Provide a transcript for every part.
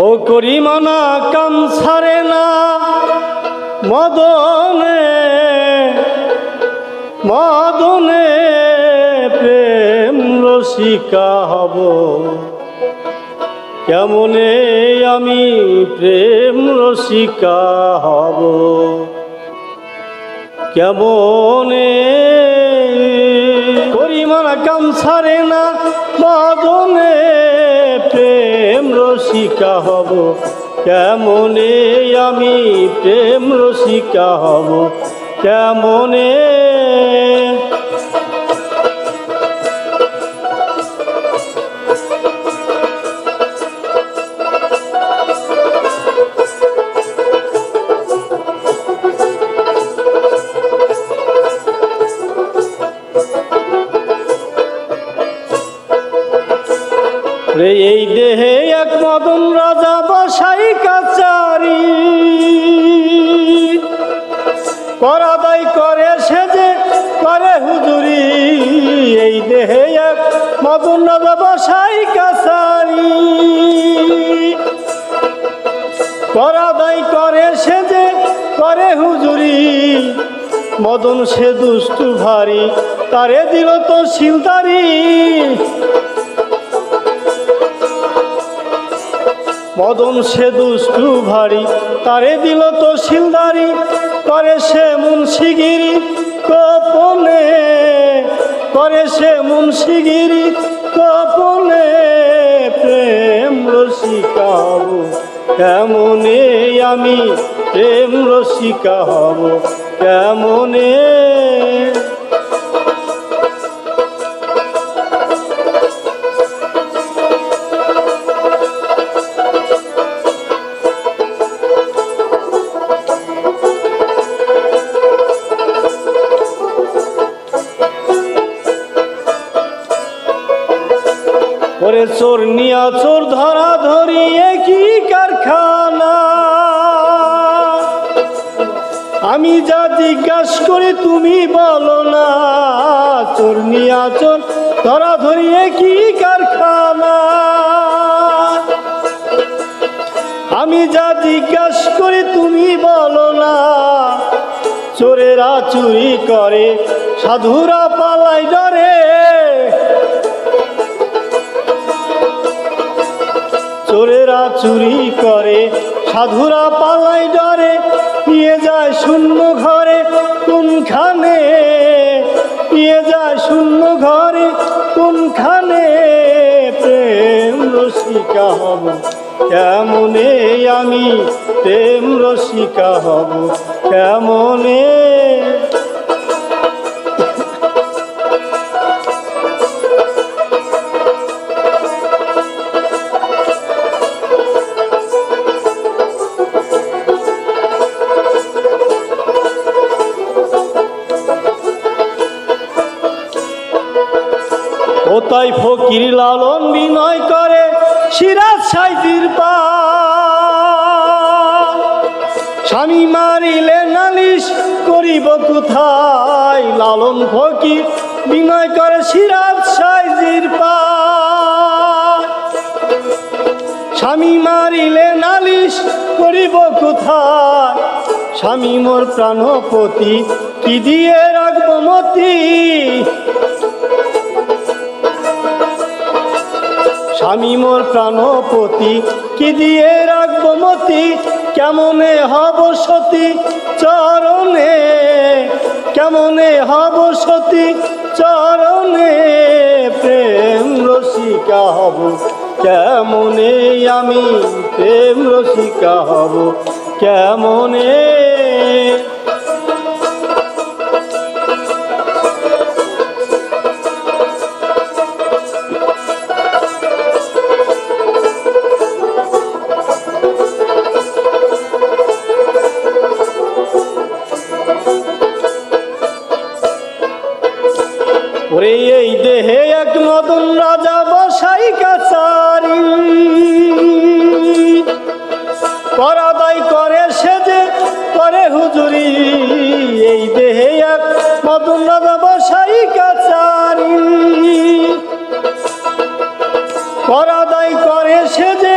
ও করিমানা কাম ছাড়ে না মদনে মদনে প্রেম রসিকা হব। কেমনে আমি প্রেম রসিকা হব? কেমনে করিমানা কাম ছাড়ে না হব। কেমনে আমি প্রেম রসিকা হব? কেমনে রে এই দেহে এক মদন রাজা বসাই কাচারি। করাদাই করে সেজে করে হুজুরি। এই দেহে এক মদন রাজা বসাই কাচারি। করাদাই করে সেজে করে হুজুরি। মদন সে দুষ্টু ভারী, তারে দিল তো শিলদারি মদন সে দুষ্টু ভারী, তারে দিল তো শিলদারি, করে সে মুন্সিগিরি গোপনে করে সে মুন্সিগিরি গোপনে প্রেম রসিকা হব। কেমনে আমি প্রেম রসিকা হব? কেমনে চোর নিয়া চোর ধরা ধরি একই কারখানা। আমি যা জিজ্ঞাস করি তুমি বলো না। চোর নিয়া চোর ধরা ধরি একই কারখানা। আমি যা জিজ্ঞাস করি তুমি বলো না। চোরেরা চুরি করে, সাধুরা পালাই ডরে। চোরেরা চুরি করে, সাধুরা পালাই ডরে নিয়ে যায় শূন্য ঘরে কোনখানে? নিয়ে যায় শূন্য ঘরে কোনখানে? প্রেম রসিকা হব, কেমনে আমি প্রেম রসিকা হব, কেমনে ও তাই ফকির লালন বিনয় করে সিরাজ সাইদির পা। স্বামী মারিলে নালিশ করিব কোথায়? লালন ফকির বিনয় করে সিরাজ সাইজির পা। স্বামী মারিলে নালিশ করিব কোথায়? স্বামী মোর প্রাণপতি, কি দিয়ে রাখব মতি? স্বামী মোর প্রাণপতি, কি দিয়ে রাখব মতি? কেমনে হব সতী চরণে? কেমনে হব সতী চরণে? প্রেম রসিকা হব, কেমনে আমি প্রেম রসিকা হব? কেমনে মদন রাজা বসাই কাছারি। পরাদাই করে সেজে করে হুজুরি, এই দেহে এক মদন রাজা বসাই কাছারি। করাদাই করে সে যে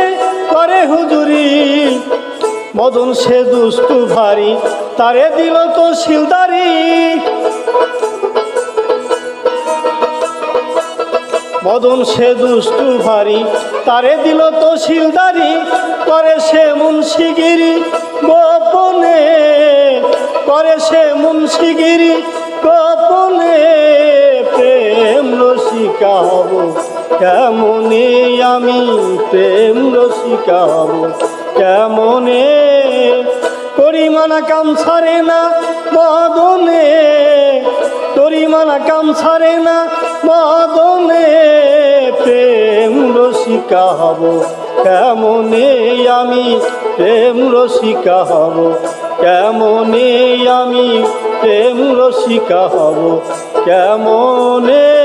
করে হুজুরি, মদন সে দুস্তু ভারী, তারে দিল তো শিলদারি। মদন সে দুষ্টু ভারী, তারে দিল তো শিলদারি করে সে মুন্সিগিরি গোপনে। করে সে মুন্সিগিরি গোপনে, প্রেম রসিকা হব, কেমনে আমি প্রেম রসিকা হব, কেমনে? করিমানা কাম ছাড়ে না মদনে তরিমানা কাম ছাড়ে না মদনে প্রেম রসিকা হব। কেমনে আমি প্রেম রসিকা হব? কেমনে আমি প্রেম রসিকা হব? কেমনে